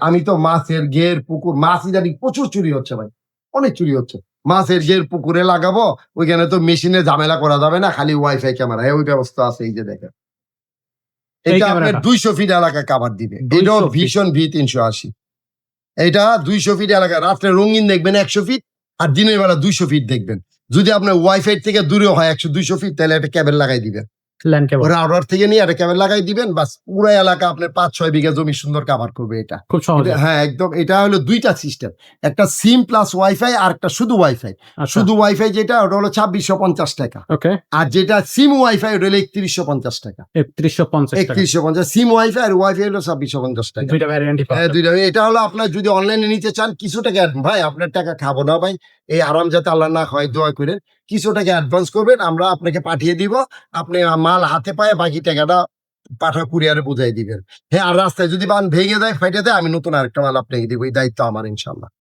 আমি তো মাছের গের পুকুর মাছ ইদানি প্রচুর চুরি হচ্ছে ভাই। অনেক চুরি হচ্ছে। মাছের গের পুকুরে লাগাবো ওইখানে তো মেশিনে ঝামেলা করা যাবে না খালি ওয়াইফাই ক্যামেরা ওই ব্যবস্থা আছে এই যে দেখেন। এটা আপনার দুইশো ফিট এলাকা কাভার দিবে। 200 এটাও ভীষণ ভি তিনশো আশি। এটা দুইশো ফিট এলাকা রাত্রে রঙিন দেখবেন একশো ফিট আর দিনের বেলা দুইশো ফিট দেখবেন। যদি আপনার ওয়াইফাই থেকে দূরে হয় একশো দুইশো ফিট তাহলে একটা ক্যাবেল লাগাই দিবেন। ল্যান্ড কেবল রাউটার থেকে নিয়ে একটা ক্যাবেল লাগাই দিবেন বাস পুরো এলাকা আপনার পাঁচ ছয় বিঘা জমি সুন্দর কাভার করবে এটা। খুব সহজ। হ্যাঁ একদম এটা হলো দুইটা সিস্টেম একটা সিম প্লাস ওয়াইফাই আর একটা শুধু ওয়াইফাই আচ্ছা। শুধু ওয়াইফাই যেটা ওটা হলো ছাব্বিশশো পঞ্চাশ টাকা। ওকে। আর যেটা সিম ওয়াইফাই ওটা হলো একত্রিশশো পঞ্চাশ টাকা। একত্রিশশো পঞ্চাশ একত্রিশশো পঞ্চাশ সিম ওয়াইফাই আর ওয়াইফাই হলো ছাব্বিশশো পঞ্চাশ টাকা। দুইটা ভ্যারিয়েন্টই হ্যাঁ, দুইটা এটা হলো আপনার যদি অনলাইনে নিতে চান কিছু টাকা ভাই আপনার টাকা খাব না ভাই। এই আরাম যাতে আল্লাহ না হয় দোয়া করে কিছু টাকা অ্যাডভান্স করবেন আমরা আপনাকে পাঠিয়ে দিব। আপনি মাল হাতে পায়ে বাকি টাকাটা পাঠা কুরিয়ারে বুঝাই দিবেন। হ্যাঁ আর রাস্তায় যদি বান ভেঙে যায়, ফাইটে দেয় আমি নতুন আরেকটা মাল আপনাকে দিব, এই দায়িত্ব আমার ইনশাল্লাহ